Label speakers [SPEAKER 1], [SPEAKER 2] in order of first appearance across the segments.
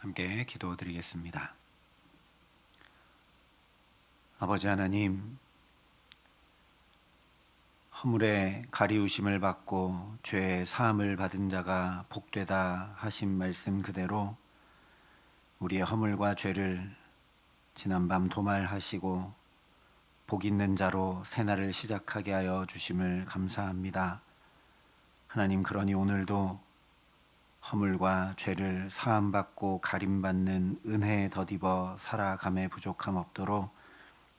[SPEAKER 1] 함께 기도드리겠습니다. 아버지 하나님, 허물의 가리우심을 받고 죄의 사함을 받은 자가 복되다 하신 말씀 그대로 우리의 허물과 죄를 지난밤 도말하시고 복 있는 자로 새날을 시작하게 하여 주심을 감사합니다. 하나님 그러니 오늘도 허물과 죄를 사함받고 가림받는 은혜에 덧입어 살아감에 부족함 없도록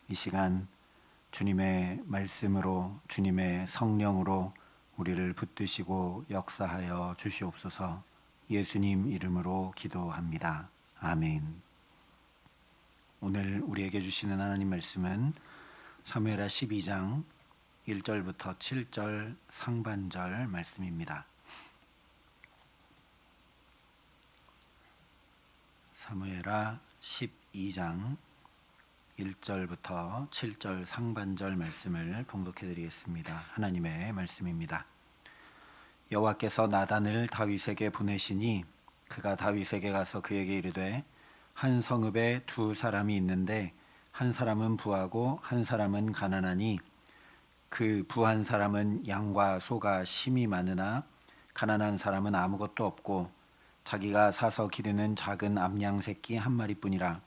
[SPEAKER 1] 이 시간 주님의 말씀으로 주님의 성령으로 우리를 붙드시고 역사하여 주시옵소서 예수님 이름으로 기도합니다. 아멘. 오늘 우리에게 주시는 하나님 말씀은 사무엘하 12장 1절부터 7절 상반절 말씀입니다. 사무엘하 12장 1절부터 7절 상반절 말씀을 봉독해 드리겠습니다. 하나님의 말씀입니다. 여호와께서 나단을 다윗에게 보내시니 그가 다윗에게 가서 그에게 이르되 한 성읍에 두 사람이 있는데 한 사람은 부하고 한 사람은 가난하니 그 부한 사람은 양과 소가 심이 많으나 가난한 사람은 아무것도 없고 자기가 사서 기르는 작은 암양 새끼 한 마리뿐이라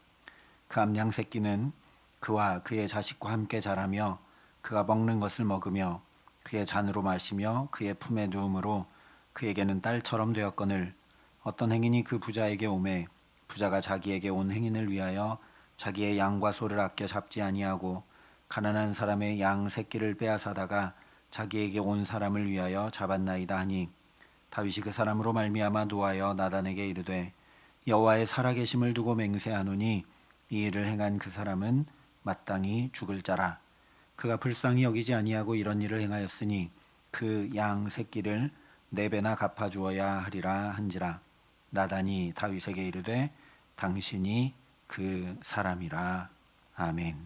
[SPEAKER 1] 그 암양 새끼는 그와 그의 자식과 함께 자라며 그가 먹는 것을 먹으며 그의 잔으로 마시며 그의 품에 누움으로 그에게는 딸처럼 되었거늘. 어떤 행인이 그 부자에게 오매 부자가 자기에게 온 행인을 위하여 자기의 양과 소를 아껴 잡지 아니하고 가난한 사람의 양 새끼를 빼앗아다가 자기에게 온 사람을 위하여 잡았나이다 하니 다윗이 그 사람으로 말미암아 노하여 나단에게 이르되 여호와의 살아계심을 두고 맹세하노니 이 일을 행한 그 사람은 마땅히 죽을 자라. 그가 불쌍히 여기지 아니하고 이런 일을 행하였으니 그 양 새끼를 네 배나 갚아 주어야 하리라 한지라. 나단이 다윗에게 이르되 당신이 그 사람이라. 아멘.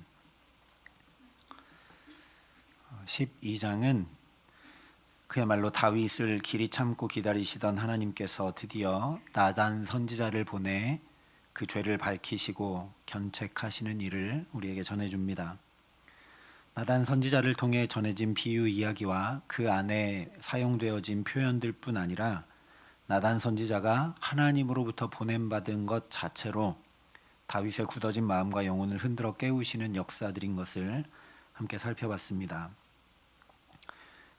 [SPEAKER 1] 12장은 그야말로 다윗을 길이 참고 기다리시던 하나님께서 드디어 나단 선지자를 보내 그 죄를 밝히시고 견책하시는 일을 우리에게 전해줍니다. 나단 선지자를 통해 전해진 비유 이야기와 그 안에 사용되어진 표현들뿐 아니라 나단 선지자가 하나님으로부터 보냄받은 것 자체로 다윗의 굳어진 마음과 영혼을 흔들어 깨우시는 역사들인 것을 함께 살펴봤습니다.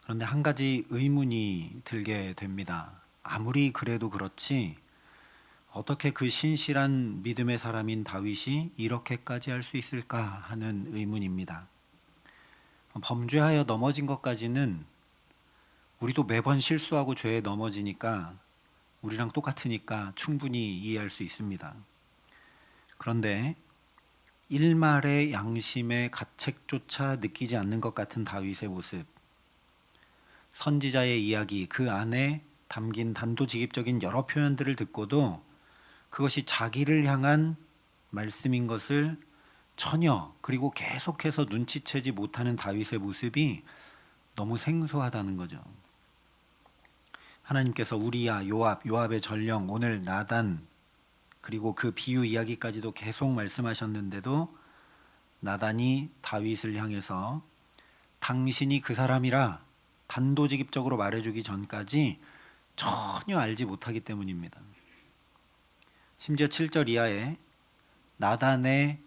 [SPEAKER 1] 그런데 한 가지 의문이 들게 됩니다. 아무리 그래도 그렇지 어떻게 그 신실한 믿음의 사람인 다윗이 이렇게까지 할 수 있을까 하는 의문입니다. 범죄하여 넘어진 것까지는 우리도 매번 실수하고 죄에 넘어지니까 우리랑 똑같으니까 충분히 이해할 수 있습니다. 그런데 일말의 양심의 가책조차 느끼지 않는 것 같은 다윗의 모습, 선지자의 이야기 그 안에 담긴 단도직입적인 여러 표현들을 듣고도 그것이 자기를 향한 말씀인 것을 전혀 그리고 계속해서 눈치채지 못하는 다윗의 모습이 너무 생소하다는 거죠. 하나님께서 우리야 요압 요압의 전령 오늘 나단 그리고 그 비유 이야기까지도 계속 말씀하셨는데도 나단이 다윗을 향해서 당신이 그 사람이라 단도직입적으로 말해주기 전까지 전혀 알지 못하기 때문입니다. 심지어 7절 이하에 나단의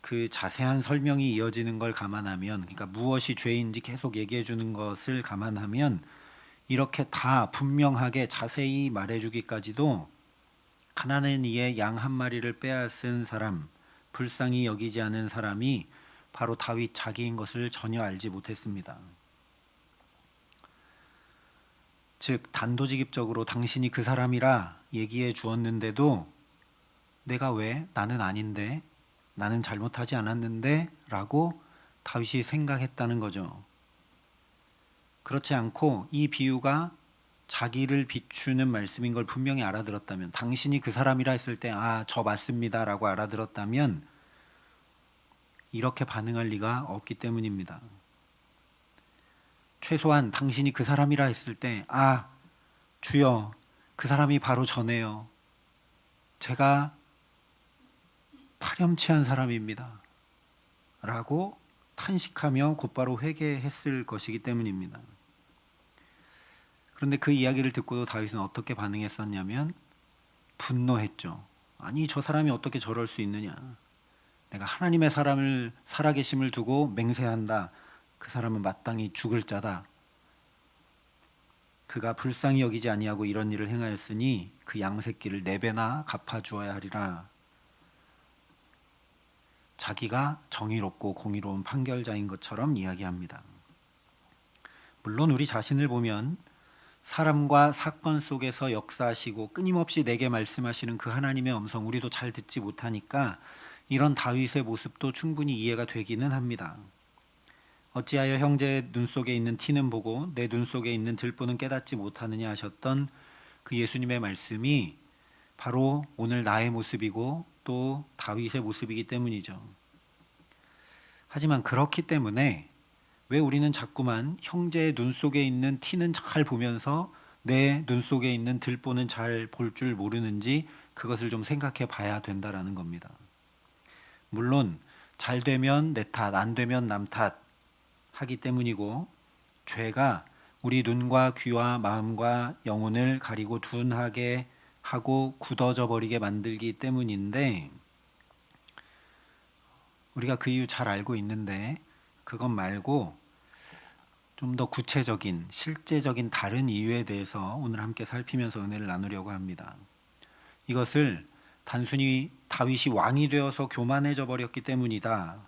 [SPEAKER 1] 그 자세한 설명이 이어지는 걸 감안하면 그러니까 무엇이 죄인지 계속 얘기해 주는 것을 감안하면 이렇게 다 분명하게 자세히 말해 주기까지도 가난한 이의 양 한 마리를 빼앗은 사람 불쌍히 여기지 않은 사람이 바로 다윗 자기인 것을 전혀 알지 못했습니다. 즉 단도직입적으로 당신이 그 사람이라 얘기해 주었는데도 내가 왜 나는 아닌데 나는 잘못하지 않았는데 라고 다윗이 생각했다는 거죠. 그렇지 않고 이 비유가 자기를 비추는 말씀인 걸 분명히 알아들었다면 당신이 그 사람이라 했을 때 아 저 맞습니다라고 알아들었다면 이렇게 반응할 리가 없기 때문입니다. 최소한 당신이 그 사람이라 했을 때 아 주여 그 사람이 바로 저네요. 제가 파렴치한 사람입니다. 라고 탄식하며 곧바로 회개했을 것이기 때문입니다. 그런데 그 이야기를 듣고도 다윗은 어떻게 반응했었냐면 분노했죠. 아니 저 사람이 어떻게 저럴 수 있느냐? 내가 하나님의 사람을 살아계심을 두고 맹세한다. 그 사람은 마땅히 죽을 자다. 그가 불쌍히 여기지 아니하고 이런 일을 행하였으니 그 양새끼를 네 배나 갚아 주어야 하리라. 자기가 정의롭고 공의로운 판결자인 것처럼 이야기합니다. 물론 우리 자신을 보면 사람과 사건 속에서 역사하시고 끊임없이 내게 말씀하시는 그 하나님의 음성 우리도 잘 듣지 못하니까 이런 다윗의 모습도 충분히 이해가 되기는 합니다. 어찌하여 형제의 눈 속에 있는 티는 보고 내 눈 속에 있는 들보는 깨닫지 못하느냐 하셨던 그 예수님의 말씀이 바로 오늘 나의 모습이고 또 다윗의 모습이기 때문이죠. 하지만 그렇기 때문에 왜 우리는 자꾸만 형제의 눈 속에 있는 티는 잘 보면서 내 눈 속에 있는 들보는 잘 볼 줄 모르는지 그것을 좀 생각해 봐야 된다라는 겁니다. 물론 잘 되면 내 탓, 안 되면 남 탓 하기 때문이고 죄가 우리 눈과 귀와 마음과 영혼을 가리고 둔하게 하고 굳어져 버리게 만들기 때문인데 우리가 그 이유 잘 알고 있는데 그것 말고 좀 더 구체적인 실제적인 다른 이유에 대해서 오늘 함께 살피면서 은혜를 나누려고 합니다. 이것을 단순히 다윗이 왕이 되어서 교만해져 버렸기 때문이다.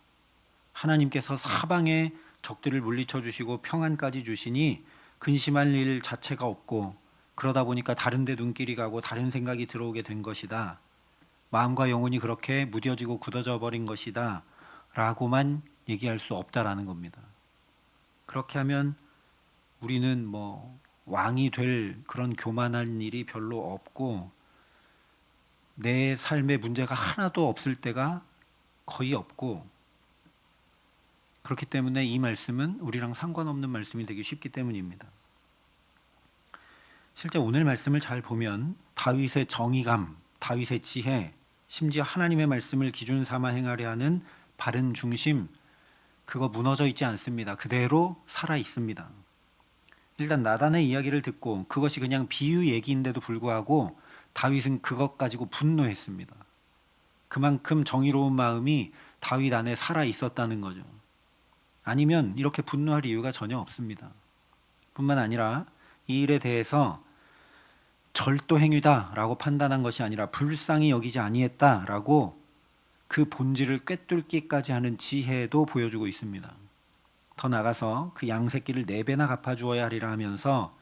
[SPEAKER 1] 하나님께서 사방에 적들을 물리쳐 주시고 평안까지 주시니 근심할 일 자체가 없고 그러다 보니까 다른 데 눈길이 가고 다른 생각이 들어오게 된 것이다. 마음과 영혼이 그렇게 무뎌지고 굳어져 버린 것이다. 라고만 얘기할 수 없다라는 겁니다. 그렇게 하면 우리는 뭐 왕이 될 그런 교만한 일이 별로 없고 내 삶에 문제가 하나도 없을 때가 거의 없고 그렇기 때문에 이 말씀은 우리랑 상관없는 말씀이 되기 쉽기 때문입니다. 실제 오늘 말씀을 잘 보면 다윗의 정의감, 다윗의 지혜, 심지어 하나님의 말씀을 기준 삼아 행하려 하는 바른 중심 그거 무너져 있지 않습니다. 그대로 살아 있습니다. 일단 나단의 이야기를 듣고 그것이 그냥 비유 얘기인데도 불구하고 다윗은 그것 가지고 분노했습니다. 그만큼 정의로운 마음이 다윗 안에 살아 있었다는 거죠. 아니면 이렇게 분노할 이유가 전혀 없습니다. 뿐만 아니라 이 일에 대해서 절도 행위다라고 판단한 것이 아니라 불쌍히 여기지 아니했다라고 그 본질을 꿰뚫기까지 하는 지혜도 보여주고 있습니다. 더 나가서 그 양새끼를 네 배나 갚아 주어야 하리라 하면서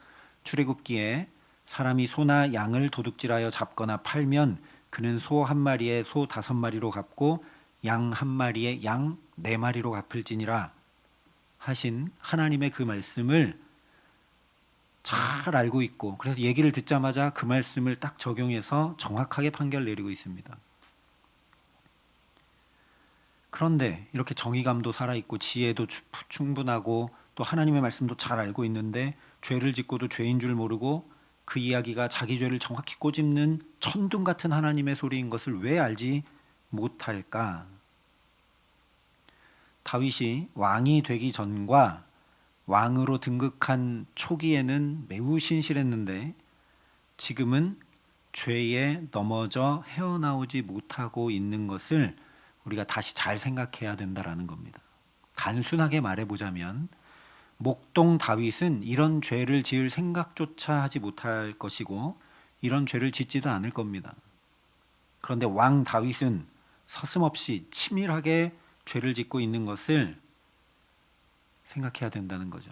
[SPEAKER 1] 출애굽기에 사람이 소나 양을 도둑질하여 잡거나 팔면 그는 소 한 마리에 소 다섯 마리로 갚고 양 한 마리에 양 네 마리로 갚을지니라 하신 하나님의 그 말씀을 잘 알고 있고 그래서 얘기를 듣자마자 그 말씀을 딱 적용해서 정확하게 판결 내리고 있습니다. 그런데 이렇게 정의감도 살아 있고 지혜도 충분하고 또 하나님의 말씀도 잘 알고 있는데 죄를 짓고도 죄인 줄 모르고 그 이야기가 자기 죄를 정확히 꼬집는 천둥 같은 하나님의 소리인 것을 왜 알지 못할까? 다윗이 왕이 되기 전과 왕으로 등극한 초기에는 매우 신실했는데 지금은 죄에 넘어져 헤어나오지 못하고 있는 것을 우리가 다시 잘 생각해야 된다라는 겁니다. 단순하게 말해보자면 목동 다윗은 이런 죄를 지을 생각조차 하지 못할 것이고 이런 죄를 짓지도 않을 겁니다. 그런데 왕 다윗은 서슴없이 치밀하게 죄를 짓고 있는 것을 생각해야 된다는 거죠.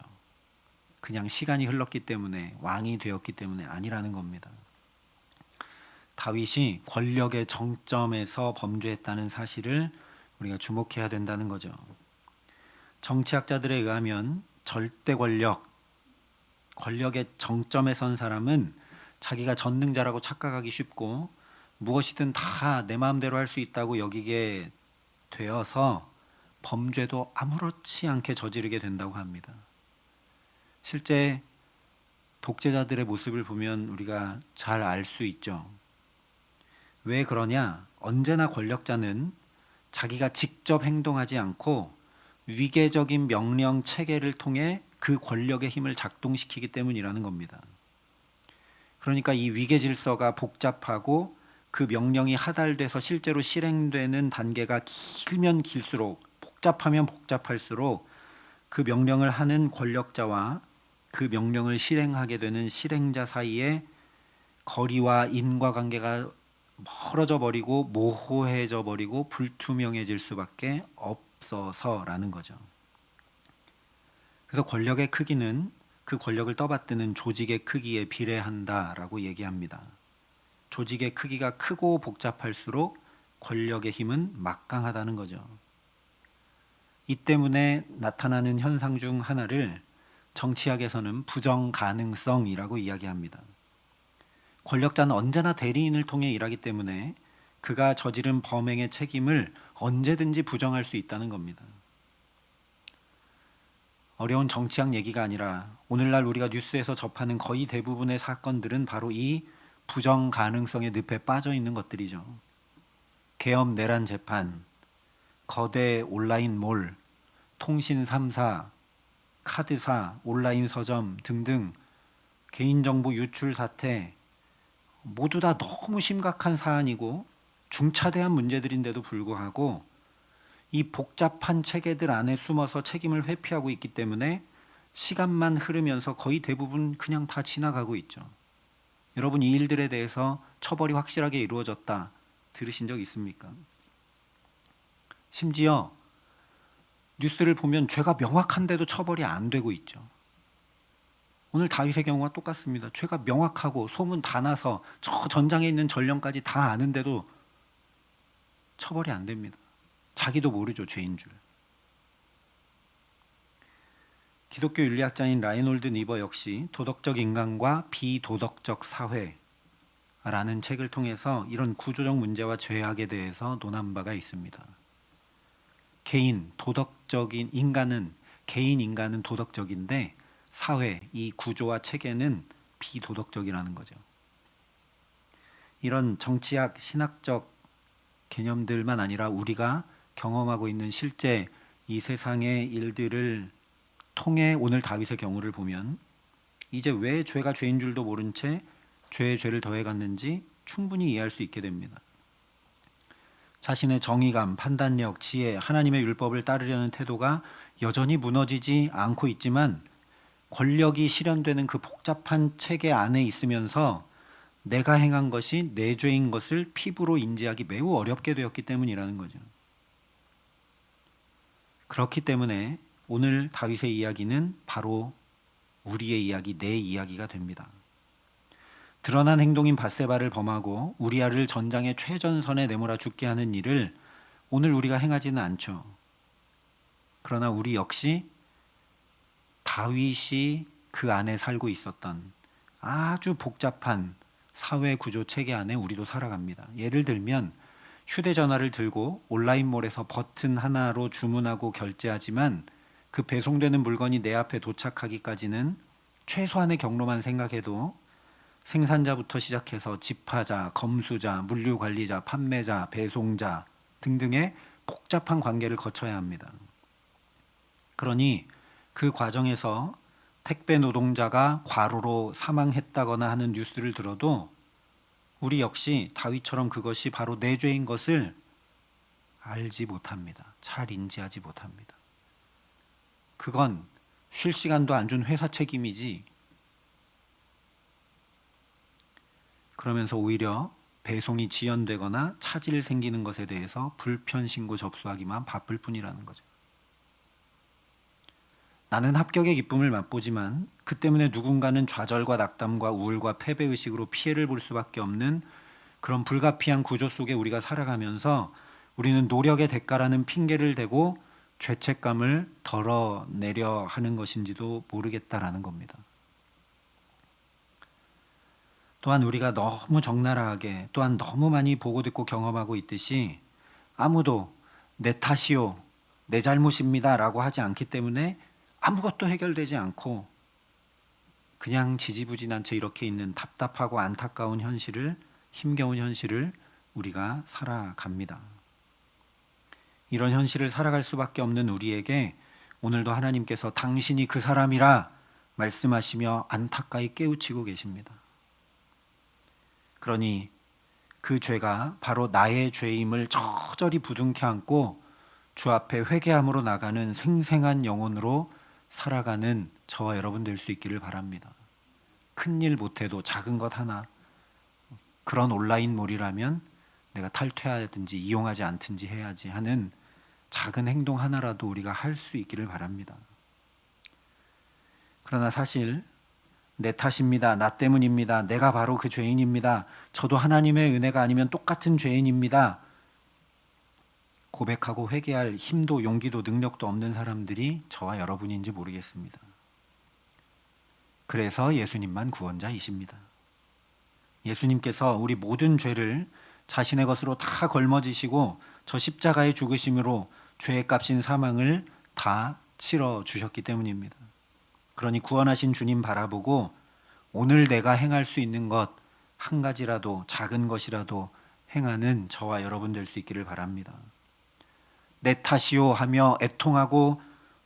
[SPEAKER 1] 그냥 시간이 흘렀기 때문에 왕이 되었기 때문에 아니라는 겁니다. 다윗이 권력의 정점에서 범죄했다는 사실을 우리가 주목해야 된다는 거죠. 정치학자들에 의하면 절대 권력, 권력의 정점에 선 사람은 자기가 전능자라고 착각하기 쉽고 무엇이든 다 내 마음대로 할 수 있다고 여기게 되어서 범죄도 아무렇지 않게 저지르게 된다고 합니다. 실제 독재자들의 모습을 보면 우리가 잘 알 수 있죠. 왜 그러냐? 언제나 권력자는 자기가 직접 행동하지 않고 위계적인 명령 체계를 통해 그 권력의 힘을 작동시키기 때문이라는 겁니다. 그러니까 이 위계 질서가 복잡하고 그 명령이 하달돼서 실제로 실행되는 단계가 길면 길수록 복잡하면 복잡할수록 그 명령을 하는 권력자와 그 명령을 실행하게 되는 실행자 사이에 거리와 인과관계가 멀어져 버리고 모호해져 버리고 불투명해질 수밖에 없어서라는 거죠. 그래서 권력의 크기는 그 권력을 떠받드는 조직의 크기에 비례한다라고 얘기합니다. 조직의 크기가 크고 복잡할수록 권력의 힘은 막강하다는 거죠. 이 때문에 나타나는 현상 중 하나를 정치학에서는 부정 가능성이라고 이야기합니다. 권력자는 언제나 대리인을 통해 일하기 때문에 그가 저지른 범행의 책임을 언제든지 부정할 수 있다는 겁니다. 어려운 정치학 얘기가 아니라 오늘날 우리가 뉴스에서 접하는 거의 대부분의 사건들은 바로 이 부정 가능성의 늪에 빠져 있는 것들이죠. 계엄 내란 재판, 거대 온라인 몰, 통신 3사, 카드사, 온라인 서점 등등 개인정보 유출 사태 모두 다 너무 심각한 사안이고 중차대한 문제들인데도 불구하고 이 복잡한 체계들 안에 숨어서 책임을 회피하고 있기 때문에 시간만 흐르면서 거의 대부분 그냥 다 지나가고 있죠. 여러분 이 일들에 대해서 처벌이 확실하게 이루어졌다 들으신 적 있습니까? 심지어 뉴스를 보면 죄가 명확한데도 처벌이 안 되고 있죠. 오늘 다윗의 경우가 똑같습니다. 죄가 명확하고 소문 다 나서 저 전장에 있는 전령까지 다 아는데도 처벌이 안 됩니다. 자기도 모르죠 죄인 줄. 기독교 윤리학자인 라이놀드 니버 역시 도덕적 인간과 비도덕적 사회라는 책을 통해서 이런 구조적 문제와 죄악에 대해서 논한 바가 있습니다. 개인 도덕적인 인간은 개인 인간은 도덕적인데 사회 이 구조와 체계는 비도덕적이라는 거죠. 이런 정치학 신학적 개념들만 아니라 우리가 경험하고 있는 실제 이 세상의 일들을 통해 오늘 다윗의 경우를 보면 이제 왜 죄가 죄인 줄도 모른 채 죄에 죄를 더해갔는지 충분히 이해할 수 있게 됩니다. 자신의 정의감, 판단력, 지혜, 하나님의 율법을 따르려는 태도가 여전히 무너지지 않고 있지만 권력이 실현되는 그 복잡한 체계 안에 있으면서 내가 행한 것이 내 죄인 것을 피부로 인지하기 매우 어렵게 되었기 때문이라는 거죠. 그렇기 때문에 오늘 다윗의 이야기는 바로 우리의 이야기, 내 이야기가 됩니다. 드러난 행동인 바세바를 범하고 우리아를 전장의 최전선에 내몰아 죽게 하는 일을 오늘 우리가 행하지는 않죠. 그러나 우리 역시 다윗이 그 안에 살고 있었던 아주 복잡한 사회 구조 체계 안에 우리도 살아갑니다. 예를 들면 휴대전화를 들고 온라인몰에서 버튼 하나로 주문하고 결제하지만 그 배송되는 물건이 내 앞에 도착하기까지는 최소한의 경로만 생각해도 생산자부터 시작해서 집하자, 검수자, 물류 관리자, 판매자, 배송자 등등의 복잡한 관계를 거쳐야 합니다. 그러니 그 과정에서 택배 노동자가 과로로 사망했다거나 하는 뉴스를 들어도 우리 역시 다윗처럼 그것이 바로 내 죄인 것을 알지 못합니다. 잘 인지하지 못합니다. 그건 쉴 시간도 안 준 회사 책임이지. 그러면서 오히려 배송이 지연되거나 차질 생기는 것에 대해서 불편 신고 접수하기만 바쁠 뿐이라는 거죠. 나는 합격의 기쁨을 맛보지만 그 때문에 누군가는 좌절과 낙담과 우울과 패배 의식으로 피해를 볼 수밖에 없는 그런 불가피한 구조 속에 우리가 살아가면서 우리는 노력의 대가라는 핑계를 대고 죄책감을 덜어내려 하는 것인지도 모르겠다라는 겁니다. 또한 우리가 너무 적나라하게 또한 너무 많이 보고 듣고 경험하고 있듯이 아무도 내 탓이요, 내 잘못입니다 라고 하지 않기 때문에 아무것도 해결되지 않고 그냥 지지부진한 채 이렇게 있는 답답하고 안타까운 현실을 힘겨운 현실을 우리가 살아갑니다. 이런 현실을 살아갈 수밖에 없는 우리에게 오늘도 하나님께서 당신이 그 사람이라 말씀하시며 안타까이 깨우치고 계십니다. 그러니 그 죄가 바로 나의 죄임을 저절히 부둥켜 안고 주 앞에 회개함으로 나가는 생생한 영혼으로 살아가는 저와 여러분 될 수 있기를 바랍니다. 큰 일 못해도 작은 것 하나 그런 온라인 몰이라면 내가 탈퇴하든지 이용하지 않든지 해야지 하는 작은 행동 하나라도 우리가 할 수 있기를 바랍니다. 그러나 사실 내 탓입니다. 나 때문입니다. 내가 바로 그 죄인입니다. 저도 하나님의 은혜가 아니면 똑같은 죄인입니다. 고백하고 회개할 힘도 용기도 능력도 없는 사람들이 저와 여러분인지 모르겠습니다. 그래서 예수님만 구원자이십니다. 예수님께서 우리 모든 죄를 자신의 것으로 다 걸머지시고 저 십자가의 죽으심으로 죄의 값인 사망을 다 치러 주셨기 때문입니다. 그러니 구원하신 주님 바라보고 오늘 내가 행할 수 있는 것 한 가지라도 작은 것이라도 행하는 저와 여러분 될 수 있기를 바랍니다. 내 탓이요 하며 애통하고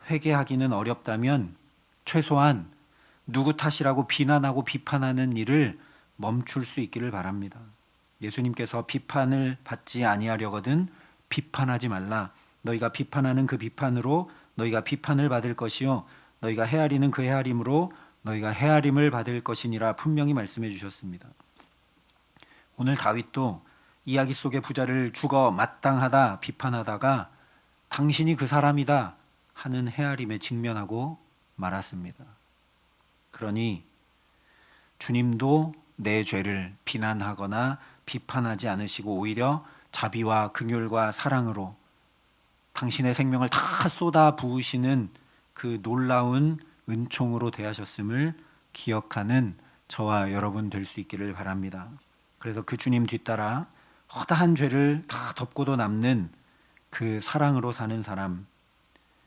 [SPEAKER 1] 회개하기는 어렵다면 최소한 누구 탓이라고 비난하고 비판하는 일을 멈출 수 있기를 바랍니다. 예수님께서 비판을 받지 아니하려거든 비판하지 말라. 너희가 비판하는 그 비판으로 너희가 비판을 받을 것이요 너희가 헤아리는 그 헤아림으로 너희가 헤아림을 받을 것이니라 분명히 말씀해 주셨습니다. 오늘 다윗도 이야기 속의 부자를 죽어 마땅하다 비판하다가 당신이 그 사람이다 하는 헤아림에 직면하고 말았습니다. 그러니 주님도 내 죄를 비난하거나 비판하지 않으시고 오히려 자비와 긍휼과 사랑으로 당신의 생명을 다 쏟아 부으시는 그 놀라운 은총으로 대하셨음을 기억하는 저와 여러분 될 수 있기를 바랍니다. 그래서 그 주님 뒤따라 허다한 죄를 다 덮고도 남는 그 사랑으로 사는 사람,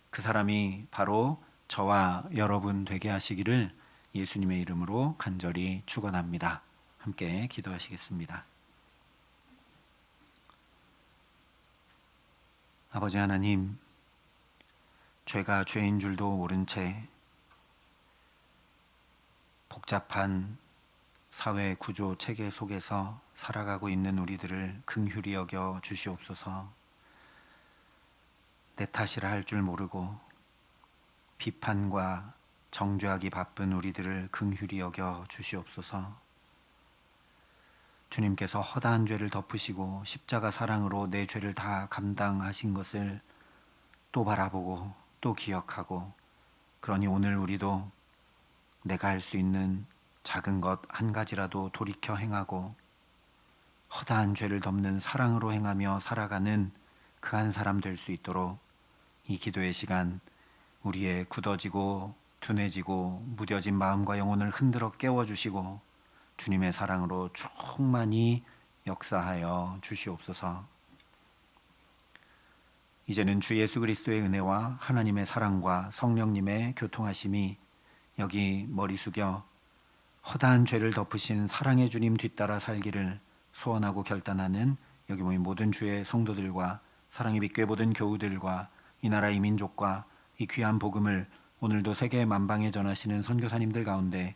[SPEAKER 1] 그 사람이 바로 저와 여러분 되게 하시기를 예수님의 이름으로 간절히 축원합니다. 함께 기도하시겠습니다. 아버지 하나님, 죄가 죄인 줄도 모른 채 복잡한 사회 구조 체계 속에서 살아가고 있는 우리들을 긍휼히 여겨 주시옵소서. 내 탓이라 할 줄 모르고 비판과 정죄하기 바쁜 우리들을 긍휼히 여겨 주시옵소서. 주님께서 허다한 죄를 덮으시고 십자가 사랑으로 내 죄를 다 감당하신 것을 또 바라보고 또 기억하고 그러니 오늘 우리도 내가 할 수 있는 작은 것 한 가지라도 돌이켜 행하고 허다한 죄를 덮는 사랑으로 행하며 살아가는 그 한 사람 될 수 있도록 이 기도의 시간 우리의 굳어지고 둔해지고 무뎌진 마음과 영혼을 흔들어 깨워주시고 주님의 사랑으로 충만히 역사하여 주시옵소서. 이제는 주 예수 그리스도의 은혜와 하나님의 사랑과 성령님의 교통하심이 여기 머리 숙여 허다한 죄를 덮으신 사랑의 주님 뒤따라 살기를 소원하고 결단하는 여기 모인 모든 주의 성도들과 사랑의 빛교회 모든 교우들과 이 나라 이 민족과 이 귀한 복음을 오늘도 세계 만방에 전하시는 선교사님들 가운데